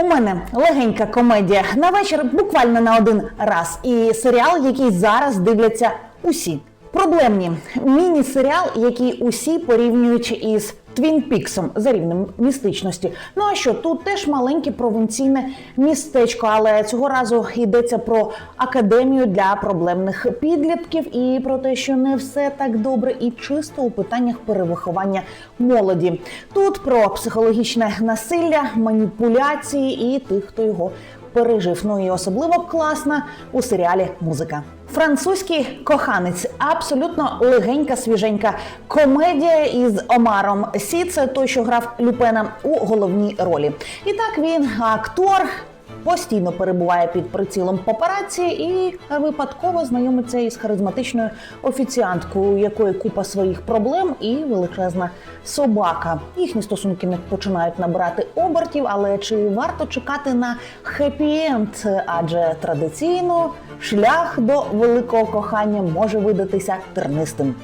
У мене легенька комедія на вечір, буквально на один раз. І серіал, який зараз дивляться усі. Проблемні міні-серіал, який усі порівнюють із Твін Піксом за рівнем містичності. Ну а що тут теж маленьке провінційне містечко, але цього разу йдеться про академію для проблемних підлітків і про те, що не все так добре і чисто у питаннях перевиховання молоді. Тут про психологічне насилля, маніпуляції і тих, хто його пережив. Ну і особливо класна у серіалі музика. Французький коханець абсолютно легенька, свіженька комедія із Омаром Сі. Це той, що грав Люпена у головній ролі. І так він актор. Постійно перебуває під прицілом папараці і випадково знайомиться із харизматичною офіціанткою, у якої купа своїх проблем і величезна собака. Їхні стосунки не починають набирати обертів, але чи варто чекати на хеппі-енд? Адже традиційно шлях до великого кохання може видатися тернистим.